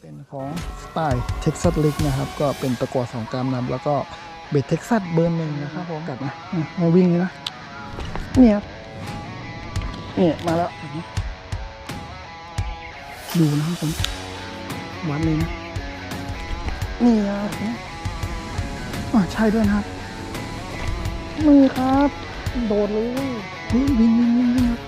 เป็นของสไตล์เท็กซัสลิกนะครับ ก็เป็นตะกั่วสองกรัมนะแล้วก็เบ็ดเท็กซัสเบอร์หนึ่งนะครับผมกัดนะมาวิ่งเลยนะเนี่ยครับเนี่ยมาแล้วดูนะครับผมวัดเลยนะนี่ครับอะใช่ด้วยนะครับ มือครับ โดดเลยเฮ้ยวิ่งวิ่งวิ่งวิ่งครับ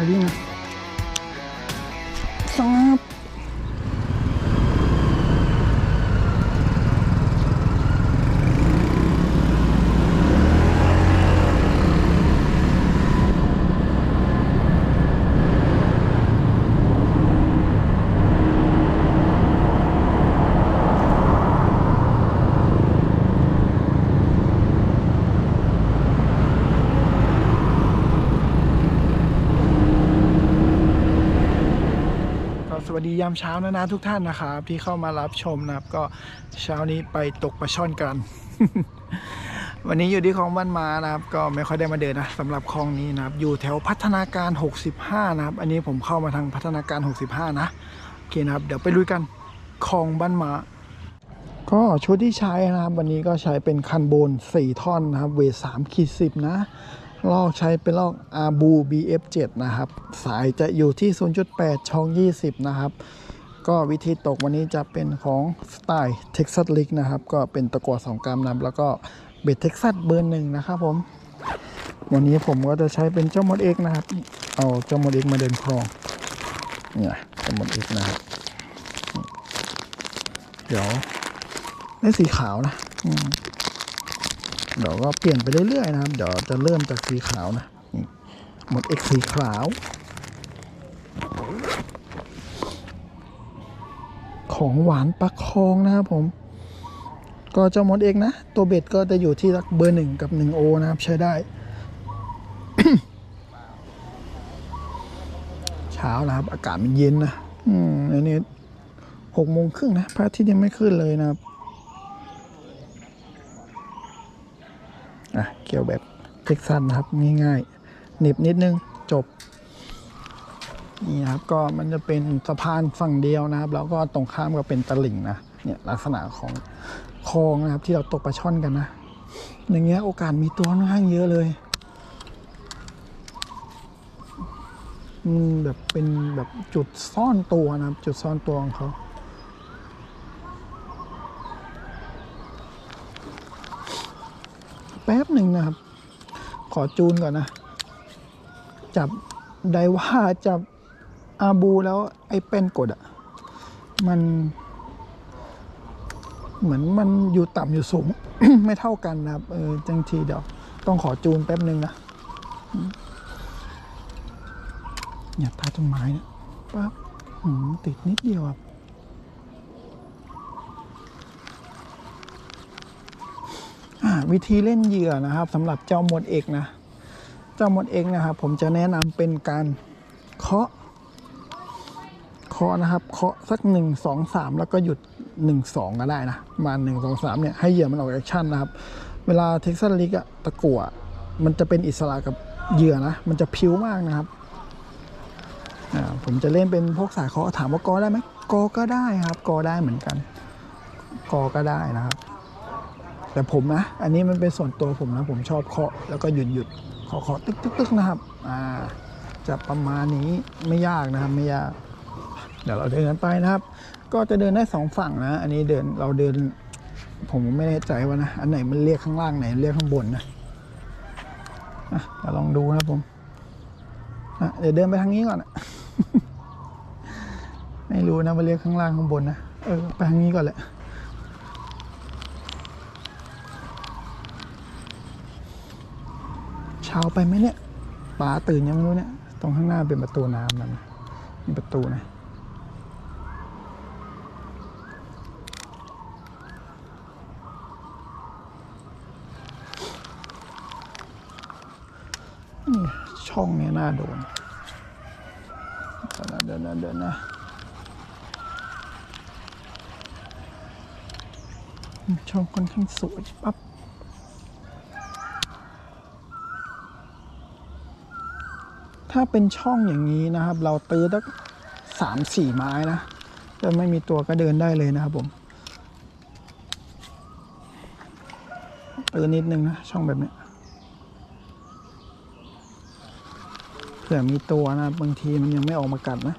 ไปวิ่งนะซับก็สวัสดี ยามเช้านะนะทุกท่านนะครับ ที่เข้ามารับชมนะครับ ก็เช้านี้ไปตกปลาช่อนกัน วันนี้อยู่ที่คลองบ้านมานะครับ ก็ไม่ค่อยได้มาเดินนะสำหรับคลองนี้นะครับ อยู่แถวพัฒนาการ 65 นะครับ อันนี้ผมเข้ามาทางพัฒนาการ 65 นะโอเคนะครับ เดี๋ยวไปลุยกันคลองบ้านมาก็ชุดที่ใช้นะครับ วันนี้ก็ใช้เป็นคันโบน 4 ท่อนนะครับ เวท3ขีด10 นะ ลอกใช้เป็นลอกอาบู BF7 นะครับ สายจะอยู่ที่ 0.8 ช่อง 20 นะครับ ก็วิธีตกวันนี้จะเป็นของสไตล์ Texas l i g นะครับ ก็เป็นตะกั่ว2กรัมนะแล้วก็เบ็ดเท็กซัสเบอร์หนึ่งนะครับผม วันนี้ผมก็จะใช้เป็นเจ้ามดเอกนะครับ เอาเจ้ามดเอกมาเดินคลอง เนี่ยเจ้ามดเอกนะครับ เดี๋ยวได้สีขาวนะอื เดี๋ยวก็เปลี่ยนไปเรื่อยๆนะครับ เดี๋ยวจะเริ่มจากสีขาวนะหมดเอกสีขาว ของหวานปักคองนะครับผม ก็เจ้าหมดเอกนะ ตัวเบ็ดก็จะอยู่ที่รักเบอร์หนึ่งกับหนึ่งโอนะครับใช้ได้ เช้านะครับ อากาศมันเย็นนะ อืมอันนี้หกโมงครึ่งนะพระอาทิตย์ยังไม่ขึ้นเลยนะครับ อะ เกี่ยวแบบเท็กซัสนะครับง่ายๆหนีบนิดนึงจบ นี่ครับก็มันจะเป็นสะพานฝั่งเดียวนะครับ แล้วก็ตรงข้ามก็เป็นตลิ่งนะเนี่ยลักษณะของคลองนะครับ ที่เราตกปลาช่อนกันนะอย่างเงี้ยโอกาสมีตัวค่อนข้างเยอะเลยอืมแบบเป็นแบบจุดซ่อนตัวนะครับ จุดซ่อนตัวของเขา ป๊บหนึ่งนะครับ ขอจูนก่อนนะ จับไดว่าจับอาบูแล้วไอ้เป็นกดอะ่ะมัน เหมือนมันอยู่ต่ำอยู่สูง ไม่เท่ากันนะครับ เออจังทีเดี๋ยว ต้องขอจูนแป๊บหนึ่งนะอย่าทัดต้นไม้นะปั๊บหืมติดนิดเดียวครับ อ่า วิธีเล่นเหยื่อนะครับสำหรับเจ้าหมดเอกนะ เจ้าหมดเอกนะครับ ผมจะแนะนำเป็นการเคาะเคาะนะครับเคาะสักหนึ่งสองสามแล้วก็หยุดหนึ่งสองก็ได้นะมาหนึ่งสองสามเนี่ยให้เหยื่อมันออกแอคชั่นนะครับ เวลาเท็กซัสลิกอะตะกั่วมันจะเป็นอิสระกับเหยื่อนะมันจะพิ้วมากนะครับอ่าผมจะเล่นเป็นพวกสายเคาะถามว่ากอได้ไหมกอก็ได้ครับ กอได้เหมือนกัน กอก็ได้นะครับ แต่ผมนะ อันนี้มันเป็นส่วนตัวผมนะ ผมชอบเคาะแล้วก็หยุดหยุดเคาะเคาะตึกตึกตึกนะครับ อ่า จะประมาณนี้ไม่ยากนะครับ ไม่ยาก เดี๋ยวเราเดินกันไปนะครับ ก็จะเดินได้สองฝั่งนะ อันนี้เดินเราเดิน ผมไม่แน่ใจว่านะ อันไหนมันเรียกข้างล่างไหนเรียกข้างบนนะอะเดี๋ยวลองดูนะผมอะเดี๋ยวเดินไปทางนี้ก่อนนะไม่รู้นะว่าเรียกข้างล่างข้างบนนะ เออไปทางนี้ก่อนแหละ เช้าไปไหมเนี่ยป๋าตื่นยังไม่รู้เนี่ยตรงข้างหน้าเป็นประตูน้ำนั่นนะมีประตูนะนี่ช่องนี้น่าโดนเดินนะเดินนะเดินนะช่องค่อนข้างสวยปั๊บ ถ้าเป็นช่องอย่างนี้นะครับ เราตื้อตั้งสามสี่ไม้นะจะไม่มีตัวก็เดินได้เลยนะครับผมตื้อนิดนึงนะ ช่องแบบเนี้ยเผื่อมีตัวนะบางทีมันยังไม่ออกมากัดนะ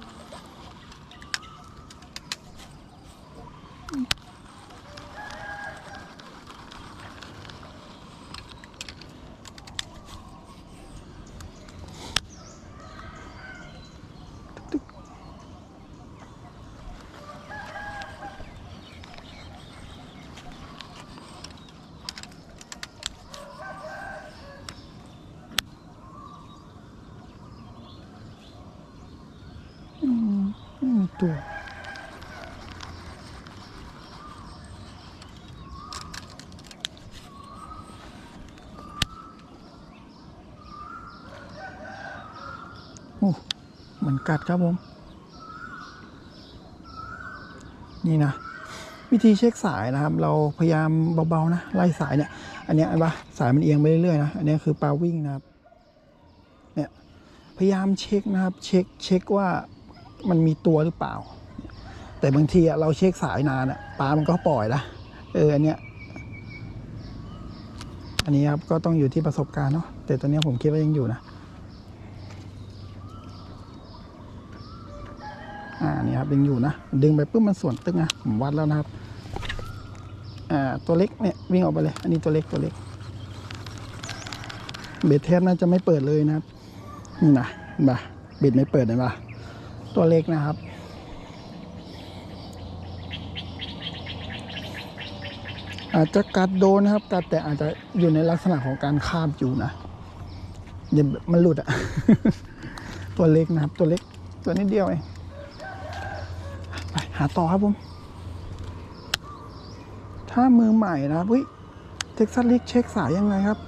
ไม่มีตัว โอ้ เหมือนกัดครับผม นี่นะ วิธีเช็คสายนะครับ เราพยายามเบาๆนะไล่สายเนี่ย อันนี้ยเห็นปะสายมันเอียงไปเรื่อยๆนะ อันนี้คือปลาวิ่งนะครับเนี่ยพยายามเช็คนะครับ เช็คเช็คว่ามันมีตัวหรือเปล่า แต่บางทีเราเช็คสายนานอะปลามันก็ปล่อยละเอออันเนี้ยอันนี้ครับก็ต้องอยู่ที่ประสบการณ์เนาะแต่ตอนนี้ผมคิดว่ายังอยู่นะ อ่านี่ครับยังอยู่นะ ดึงไปปุ๊บมันส่วนตึ้งนะผมวัดแล้วนะครับ อ่าตัวเล็กเนี่ยวิ่งออกไปเลย อันนี้ตัวเล็กตัวเล็ก เบ็ดเทปน่าจะไม่เปิดเลยนะครับ นี่นะเห็นปะเบ็ดไม่เปิดเห็นปะตัวเล็กนะครับอาจจะกัดโดนนะครับ กัดแต่อาจจะอยู่ในลักษณะของการคาบอยู่นะเดี๋ยวมันหลุดอะ ตัวเล็กนะครับ ตัวเล็ก ตัวนิดเดียวเอง ไปหาต่อครับผม ถ้ามือใหม่นะครับเฮ้ยเท็กซัสลิกเช็คสายยังไงครับ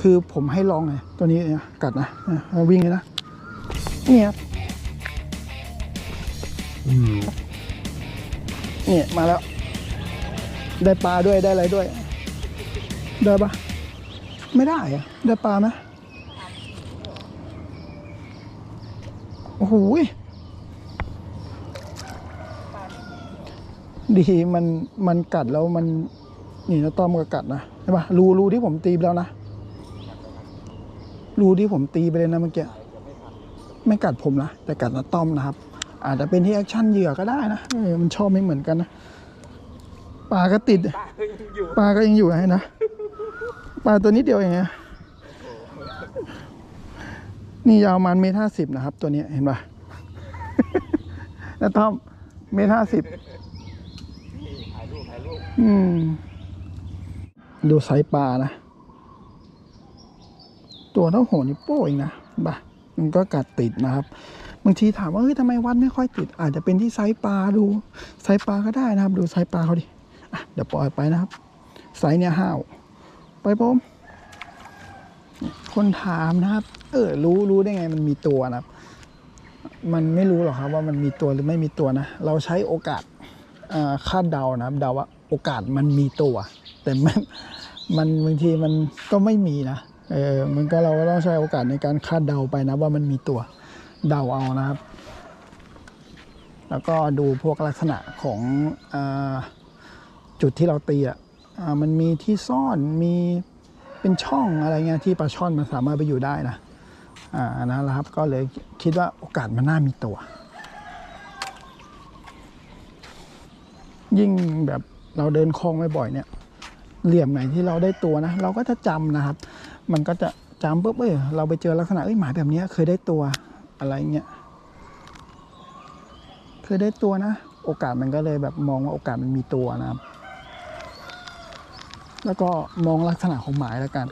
คือผมให้ลองไงตัวนี้เนี่ยกัดนะวิ่งเลยนะเนี่ยครับเนี่ยมาแล้ว ได้ปลาด้วยได้อะไรด้วย ได้ปะไม่ได้อะได้ปลาไหมโอ้โห ดีมันมันกัดแล้วมันนี่นะต้อมก็กัดนะใช่ปะรูรูที่ผมตีไปแล้วนะรูที่ผมตีไปเลยนะเมื่อกี้ไม่กัดผมนะแต่กัดนะต้อมนะครับ อาจจะเป็นที่แอคชั่นเหยื่อก็ได้นะมันชอบไม่เหมือนกันนะปลาก็ติดปลาก็ยังอยู่ให้นะปลาตัวนิดเดียวเองนะนี่ยาวประมันเมตรห้าสิบนะครับ ตัวนี้เห็นปะนะต้อมเมตรห้าสิบ อืม ดูไซปลานะ ตัวเท่าหัวนิ้วโป้เองนะบ่ะมันก็กัดติดนะครับ บางทีถามว่าเฮ้ยทำไมวัดไม่ค่อยติด อาจจะเป็นที่ไซปลาดูไซปลาก็ได้นะครับ ดูไซปลาเขาดิเดี๋ยวปล่อยไปนะครับ ไซเนี่ยห้าว ไปผมคนถามนะครับ เออ รู้รู้ได้ไงมันมีตัวนะครับ มันไม่รู้หรอกครับว่ามันมีตัวหรือไม่มีตัวนะ เราใช้โอกาสอ่าคาดเดานะครับ เดาว่า โอกาสมันมีตัว แต่มันมันบางทีมันก็ไม่มีนะเออมันก็เราก็ต้องใช้โอกาสในการคาดเดาไปนะว่ามันมีตัวเดาเอานะครับ แล้วก็ดูพวกลักษณะของอจุดที่เราตีอะอ่ามันมีที่ซ่อนมีเป็นช่องอะไรเงี้ยที่ปลาช่อนมันสามารถไปอยู่ได้นะอ่านะครับ ก็เลยคิดว่าโอกาสมันน่ามีตัว ยิ่งแบบ เราเดินคลองบ่อยๆเนี่ย เหลี่ยมไหนที่เราได้ตัวนะ เราก็จะจำนะครับ มันก็จะจำปุ๊บเออเราไปเจอลักษณะเอ้ยหมายแบบนี้เคยได้ตัวอะไรเงี้ยเคยได้ตัวนะ โอกาสมันก็เลยแบบมองว่าโอกาสมันมีตัวนะครับ แล้วก็มองลักษณะของหมายแล้วกัน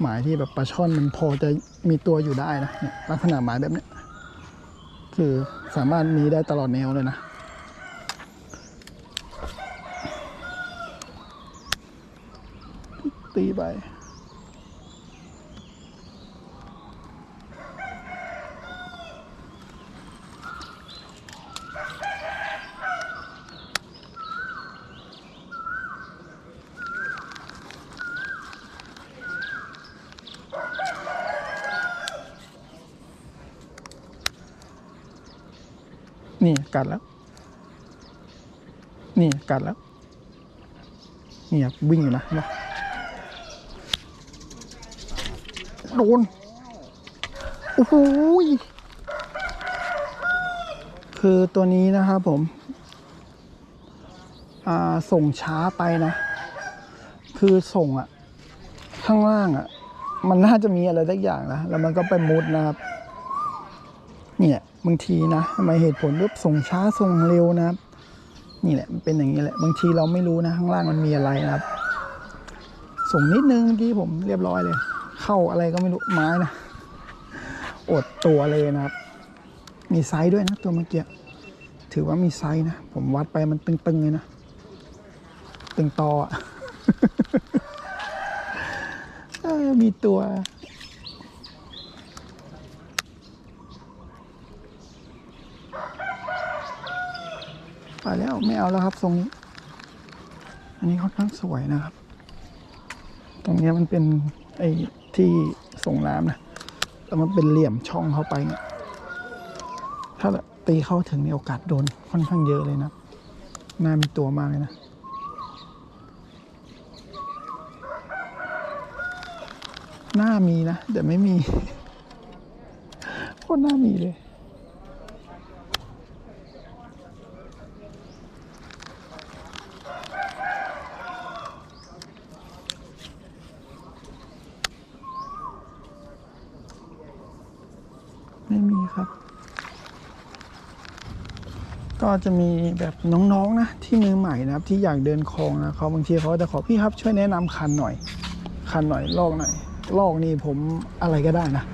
หมายที่แบบปลาช่อนมันพอจะมีตัวอยู่ได้นะเนี่ยลักษณะหมายแบบนี้คือสามารถมีได้ตลอดแนวเลยนะีไป นี่กัดแล้ว นี่กัดแล้ว นี่วิ่งอยู่นะเห็นปะ โดน โอ้โหคือตัวนี้นะครับผม อ่า ส่งช้าไปนะ คือส่งอะข้างล่างอะมันน่าจะมีอะไรสักอย่างนะ แล้วมันก็ไปมุดนะครับ เนี่ยบางทีนะทำไมเหตุผลรูปส่งช้าส่งเร็วนะครับ นี่แหละมันเป็นอย่างนี้แหละ บางทีเราไม่รู้นะ ข้างล่างมันมีอะไรนะครับ ส่งนิดนึงเมื่อกี้ผมเรียบร้อยเลย เข้าอะไรก็ไม่รู้ไม้นะอดตัวเลยนะครับ มีไซส์ด้วยนะตัวเมื่อกี้ถือว่ามีไซส์นะ ผมวัดไปมันตึงๆเลยนะ ตึงตออะมีตัว ไปแล้วไม่เอาแล้วครับทรงนี้ อันนี้ค่อนข้างสวยนะครับ ตรงนี้มันเป็นไอ ที่ส่งน้ำนะแล้วมันเป็นเหลี่ยมช่องเข้าไปเนี่ย ถ้าตีเข้าถึงมีโอกาสโดนค่อนข้างเยอะเลยนะน่ามีตัวมากเลยนะหน้ามีนะแต่ไม่มีโคตรหน้ามีเลย ไม่มีครับ ก็จะมีแบบน้องๆนะที่มือใหม่นะครับที่อยากเดินคลองนะเขาบางทีเขาจะขอพี่ครับช่วยแนะนำคันหน่อย คันหน่อยลอกหน่อยลอกนี่ผมอะไรก็ได้นะ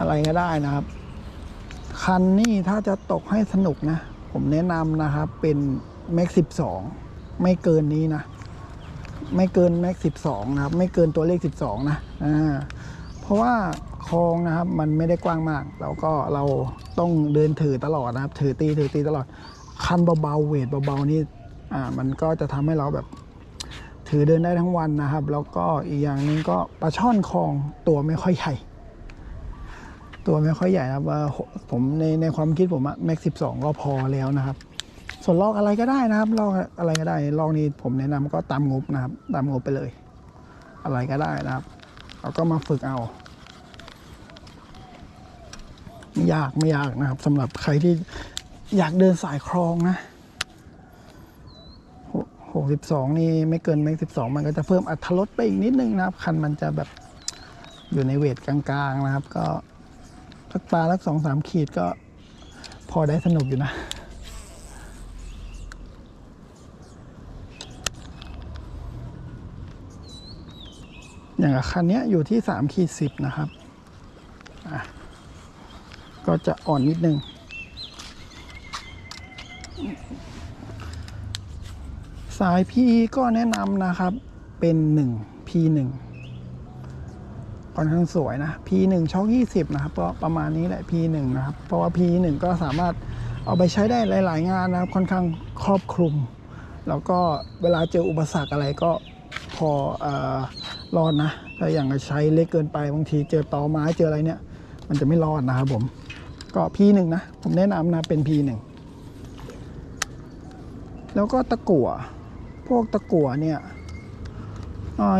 อะไรก็ได้นะครับ คันนี่ถ้าจะตกให้สนุกนะ ผมแนะนำนะครับเป็นแม็กสิบสองไม่เกินนี้นะ ไม่เกินแม็กสิบสองนะครับ ไม่เกินตัวเลขสิบสองนะอ่าเพราะว่า คลองนะครับ มันไม่ได้กว้างมาก แล้วก็เราต้องเดินถือตลอดนะครับ ถือตีถือตีตลอด คันเบาๆเวทเบาๆนี่อ่ามันก็จะทำให้เราแบบ ถือเดินได้ทั้งวันนะครับ แล้วก็อีกอย่างนึงก็ปลาช่อนคลองตัวไม่ค่อยใหญ่ตัวไม่ค่อยใหญ่นะครับว่าผมในในความคิดผมอะแม็กสิบสองก็พอแล้วนะครับ ส่วนลอกอะไรก็ได้นะครับลอกอะไรก็ได้ลอกนี้ผมแนะนำก็ตามงบนะครับ ตามงบไปเลย อะไรก็ได้นะครับเราก็มาฝึกเอา ไม่ยากไม่ยากนะครับสำหรับใครที่อยากเดินสายคลองนะหกสิบสองนี่ไม่เกินแม็กสิบสองมันก็จะเพิ่มอัตรถรสไปอีกนิดนึงนะครับ คันมันจะแบบอยู่ในเวทกลางๆนะครับ ก็สักปลาสักสองสามขีดก็พอได้สนุกอยู่นะอย่างคันนี้อยู่ที่สามขีดสิบนะครับอะ ก็จะอ่อนนิดนึง สาย PE ก็แนะนำนะครับเป็น 1 P1 ค่อนข้างสวยนะ P1 ช่อง 20 นะครับก็ประมาณนี้แหละ P1 นะครับ เพราะว่า P1 ก็สามารถเอาไปใช้ได้หลาย ๆ งานนะครับ ค่อนข้างครอบคลุม แล้วก็เวลาเจออุปสรรคอะไรก็พอเออรอดนะถ้าอย่างใช้เล็กเกินไปบางทีเจอตอไม้เจออะไรเนี่ย มันจะไม่รอดนะครับผม ก็ P1 นะ ผมแนะนำนะเป็น P1 แล้วก็ตะกั่วพวกตะกั่วเนี่ย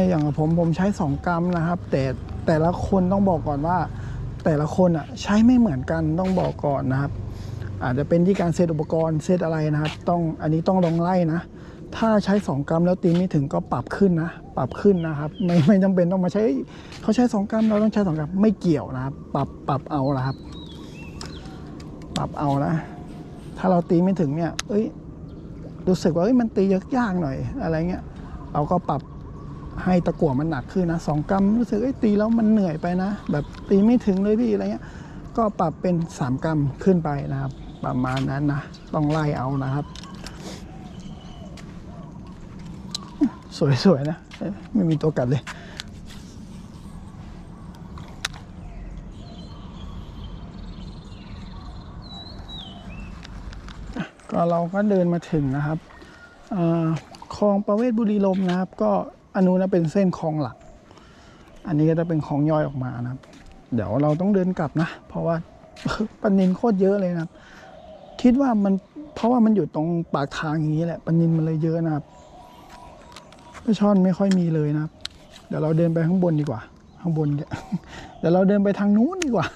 อย่างผมผมใช้ 2 กรัมนะครับ แต่แต่ละคนต้องบอกก่อนว่า แต่ละคนอะใช้ไม่เหมือนกันต้องบอกก่อนนะครับ อาจจะเป็นที่การเซตอุปกรณ์เซตอะไรนะครับ ต้องอันนี้ต้องลองไล่นะถ้าใช้ 2 กรัมแล้วตีไม่ถึงก็ปรับขึ้นนะ ปรับขึ้นนะครับ ไม่ไม่จำเป็นต้องมาใช้เขาใช้ 2 กรัมเราต้องใช้ 2 กรัมไม่เกี่ยวนะครับ ปรับปรับเอานะครับ ปรับเอานะ ถ้าเราตีไม่ถึงเนี่ย เอ้ย รู้สึกว่าเอ้ยมันตียากๆหน่อยอะไรเงี้ย เราก็ปรับให้ตะกั่วมันหนักขึ้นนะสองกรัมรู้สึกเอ้ยตีแล้วมันเหนื่อยไปนะ แบบตีไม่ถึงเลยพี่อะไรเงี้ย ก็ปรับเป็นสามกรัมขึ้นไปนะครับ ประมาณนั้นนะ ต้องไล่เอานะครับ สวยๆนะ ไม่มีตัวกัดเลย ก็เราก็เดินมาถึงนะครับคลองประเวศบุรีลมนะครับ ก็อันนู้นเป็นเส้นคลองหลัก อันนี้ก็จะเป็นคลองย่อยออกมานะครับ เดี๋ยวเราต้องเดินกลับนะ เพราะว่าปันนินโคตรเยอะเลยนะครับ คิดว่ามันเพราะว่ามันอยู่ตรงปากทางอย่างนี้แหละปนินมันเลยเยอะนะครับปลาช่อนไม่ค่อยมีเลยนะครับ เดี๋ยวเราเดินไปข้างบนดีกว่า ข้างบนเนี่ยเดี๋ยวเราเดินไปทางนู้นดีกว่า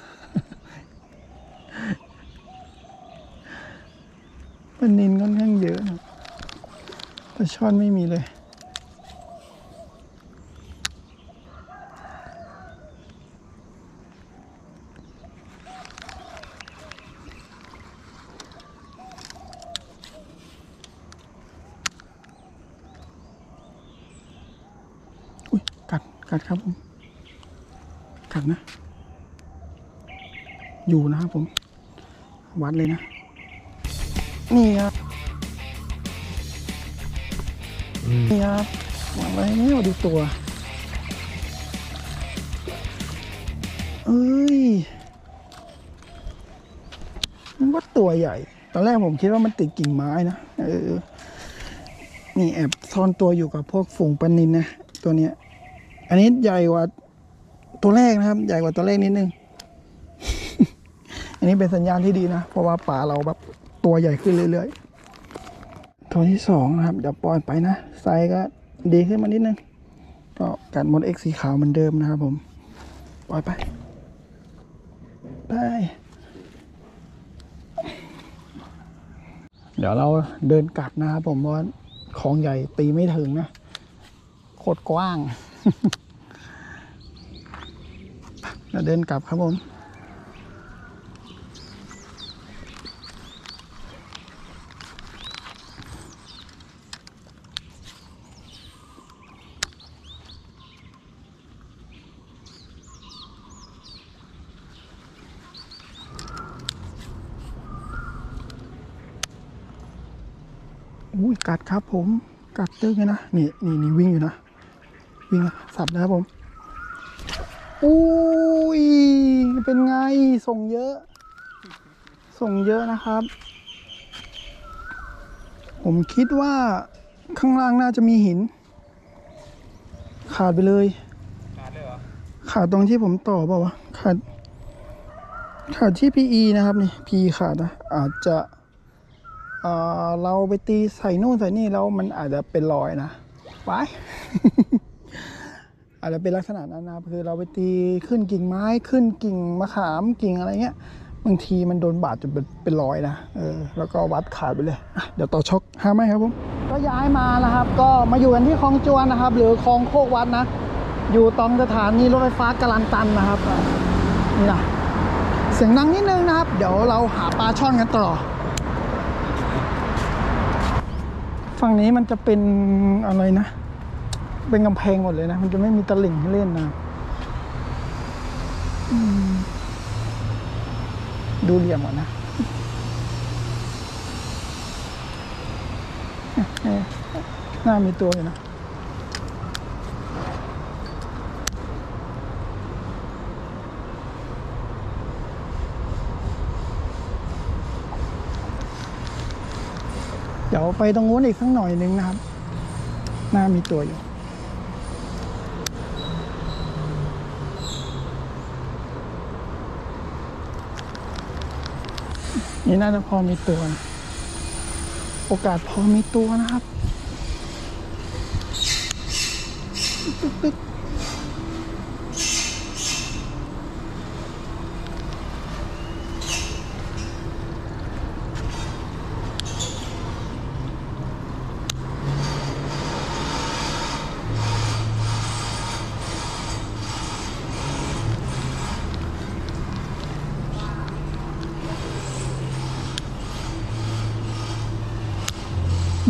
ปลานินค่อนข้างเยอะนะปลาช่อนไม่มีเลยอุ้ยกัด กัดครับผม กัดนะ อยู่นะครับผม วัดเลยนะ นี่ครับนี่ครับวางไว้แล้วดูตัว เอ้ยมันว่าตัวใหญ่ ตอนแรกผมคิดว่ามันติดกิ่งไม้นะ เออ นี่แอบซ่อนตัวอยู่กับพวกฝูงปลานินนะ ตัวเนี้ย อันนี้ใหญ่กว่าตัวแรกนะครับ ใหญ่กว่าตัวแรกนิดนึง อันนี้เป็นสัญญาณที่ดีนะ เพราะว่าป่าเราแบบ ตัวใหญ่ขึ้นเรื่อยๆ ตัวที่สองนะครับ เดี๋ยวปล่อยไปนะ ไซส์ก็ดีขึ้นมานิดนึง ก็กัดมดเอ็กสีขาวเหมือนเดิมนะครับผม ปล่อยไป ไป เดี๋ยวเราเดินกลับนะครับผมเพราะของใหญ่ตีไม่ถึงนะ โคตรกว้างเราเดินกลับครับผม กัดครับผมกัดตึ้งเลยนะนี่นี่นี่วิ่งอยู่นะ วิ่งนะสับนะครับผมอุ้ยเป็นไงส่งเยอะ ส่งเยอะนะครับ ผมคิดว่าข้างล่างน่าจะมีหิน ขาดไปเลย ขาดเลยเหรอขาดตรงที่ผมต่อเปล่าวะขาดขาดที่ PE นะครับนี่ PE ขาดนะอาจจะ เราไปตีใส่นู่นใส่นี่แล้วมันอาจจะเป็นรอยนะไปอาจจะเป็นลักษณะนั้นนะครับคือเราไปตีขึ้นกิ่งไม้ขึ้นกิ่งมะขามกิ่งอะไรเงี้ยบางทีมันโดนบาดจนเป็นรอยนะเออแล้วก็วัดขาดไปเลยเดี๋ยวต่อช็อกห้าไหมครับผมก็ย้ายมานะครับ ก็มาอยู่กันที่คลองจวนนะครับ หรือคลองโคกวัดนะ อยู่ตรงสถานีรถไฟฟ้ากาลันตันนะครับนี่นะเสียงดังนิดนึงนะครับ เดี๋ยวเราหาปลาช่อนกันต่อ ฝั่งนี้มันจะเป็นอะไรนะ เป็นกำแพงหมดเลยนะ มันจะไม่มีตลิ่งให้เล่นนะดูเหลี่ยมก่อนนะน่ามีตัวอยู่นะ เดี๋ยว ไปตรงนู้นอีกสักหน่อยนึงนะครับน้ามีตัวอยู่ นี่น่าจะพอมีตัวนะโอกาสพอมีตัวนะครับ ตึ๊ก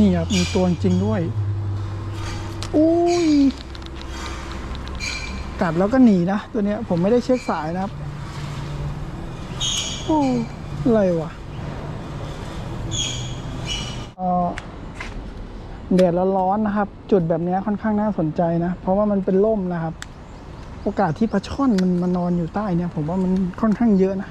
นี่ครับมีตัวจริงด้วย อุ้ย กัดแล้วก็หนีนะ ตัวเนี้ยผมไม่ได้เช็คสายนะครับ โอ้อะไรวะเออแดดล้วร้อนนะครับ จุดแบบนี้ค่อนข้างน่าสนใจนะ เพราะว่ามันเป็นร่มนะครับ โอกาสที่ปลาช่อนมันมานอนอยู่ใต้เนี่ย ผมว่ามันค่อนข้างเยอะนะ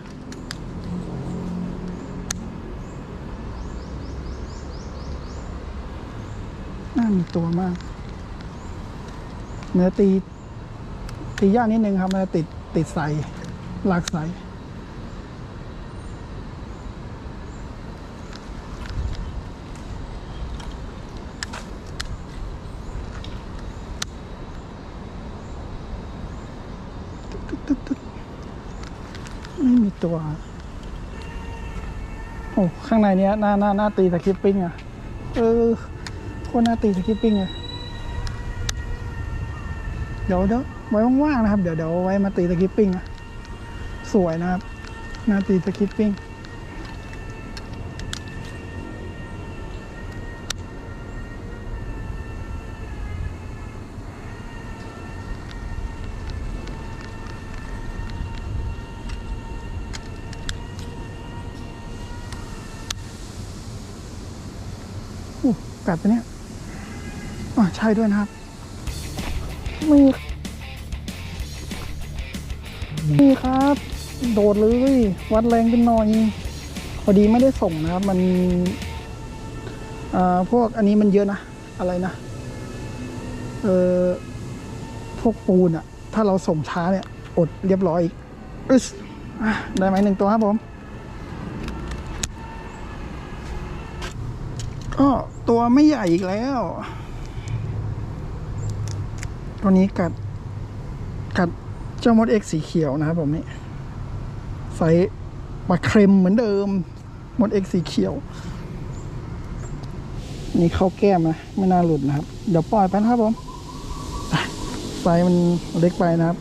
มีตัวมากเนื้อตี ตียากนิดนึงครับมันติดติดใสหลากใสไม่มีตัว โอ้ ข้างในเนี้ยหน้าหน้าหน้าตีสคริปปิ้งอะ เออ โคตรหน้าตีตะคริปปิ้งเลยเดี๋ยวเดี๋ยวไว้ว่างๆนะครับ เดี๋ยวเดี๋ยวไว้มาตีตะคริปปิ้งนะสวยนะครับหน้าตีตะคริปปิ้งอู้กัดไปเนี่ย ใช่ด้วยนะครับมีนี่ครับ โดดเลย วัดแรงเป็นหน่อย พอดีไม่ได้ส่งนะครับ มันอ่าพวกอันนี้มันเยอะนะ อะไรนะ เออพวกปูนอะถ้าเราส่งช้าเนี่ย อดเรียบร้อยอีกอึ๊สได้ไหมหนึ่งตัวครับผมก็ตัวไม่ใหญ่อีกแล้ว ตัวนี้กัด กัดเจ้ามดเอ็กสีเขียวนะครับผมนี่ใส่ปลาเค็มเหมือนเดิม มดเอ็กสีเขียว นี่เข้าแก้มนะ ไม่น่าหลุดนะครับ เดี๋ยวปล่อยไปนะครับผมไซส์มันเล็กไปนะครับ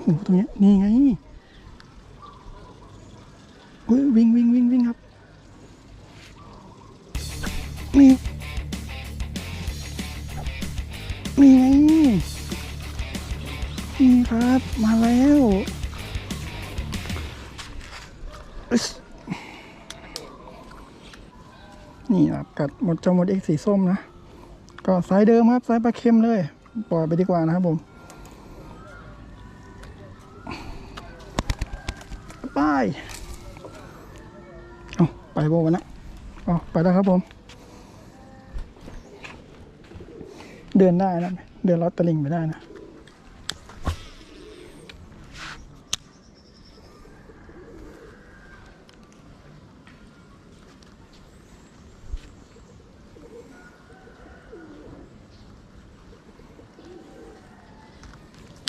โอ้โหตรงนี้นี่ไง เฮ้ยวิ่งวิ่งวิ่งวิ่งครับนี่นี่ไงนี่ครับมาแล้วนี่ครับกัดหมดจอหมดเอกสีส้มนะ ก็สายเดิมครับสายปลาเค็มเลย ปล่อยไปดีกว่านะครับผม ไปเอาไปโบวันนะเอไปแล้วครับผม เดินได้นะ เดินลอตตะลิงไปได้นะ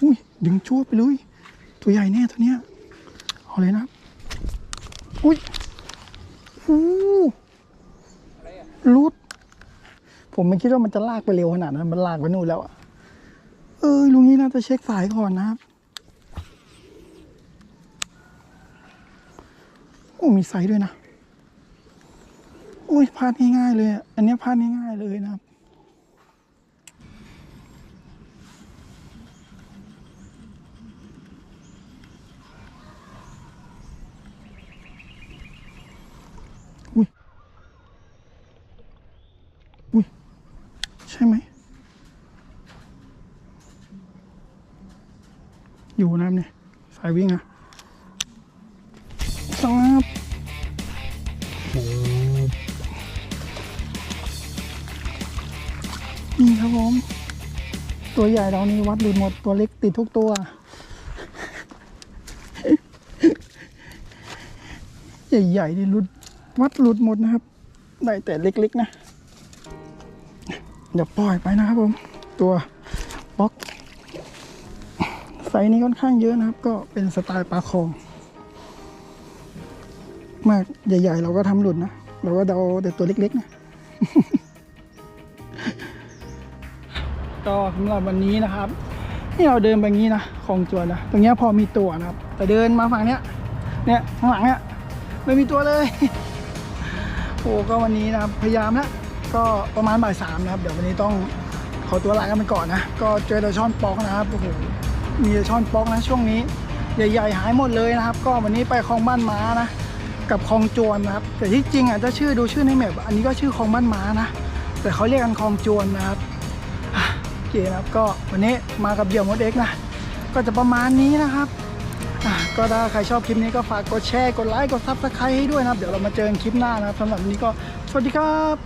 อุ้ยดึงชั่วไปเลย ตัวใหญ่แน่ตัวเนี้ย เอาเลยนะ อุ้ยหูรุด ผมไม่คิดว่ามันจะลากไปเร็วขนาดนั้น มันลากไปนู่นแล้วอะเออลุงนี้น่าจะเช็คสายก่อนนะครับโอ้มีไซส์ด้วยนะโอ้ยพลาดง่ายๆเลย อันนี้พลาดง่ายๆเลยนะครับ อุ้ย อุ้ย ใช่ไหม อยู่นะครับเนี่ยสายวิ่งอะสับนี่ครับผม ตัวใหญ่เรานี่วัดหลุดหมดตัวเล็กติดทุกตัว ใหญ่ๆนี่หลุดวัดหลุดหมดนะครับ ได้แต่เล็กๆนะ เดี๋ยวปล่อยไปนะครับผม ตัวบล็อก ซส์นี้ค่อนข้างเยอะนะครับ ก็เป็นสไตล์ปลาคอง มากใหญ่ๆ เราก็ทำหลุดนะ เราก็เดาแต่ตัวเล็กๆนะก็สำหรับวันนี้นะครับนี่เราเดินไปงี้นะคลองจวนนะตรงนี้พอมีตัวนะครับ แต่เดินมาฝั่งเนี้ย เนี่ยข้างหลังเนี้ยไม่มีตัวเลยโอ้ก็วันนี้นะครับพยายามแล้วก็ประมาณบ่ายสามนะครับ เดี๋ยววันนี้ต้องขอตัวลากันไปก่อนนะ ก็เจอแต่ช่อนปอกนะครับโอ้โห มีช่อนป๊อกนะช่วงนี้ ใหญ่ๆหายหมดเลยนะครับ ก็วันนี้ไปคลองบ้านม้านะกับคลองจวนนะครับ แต่ที่จริงอะถ้าชื่อดูชื่อในแมปอันนี้ก็ชื่อคลองบ้านม้านะ แต่เขาเรียกกันคลองจวนนะครับโอเคนะครับก็วันนี้มากับเหยี่ยวมดเอ็กซ์นะ ก็จะประมาณนี้นะครับก็ถ้าใครชอบคลิปนี้ก็ฝากกดแชร์ กดไลค์ กดซับสไครต์ให้ด้วยนะครับ เดี๋ยวเรามาเจอกันคลิปหน้านะครับสำหรับวันนี้ก็สวัสดีครับ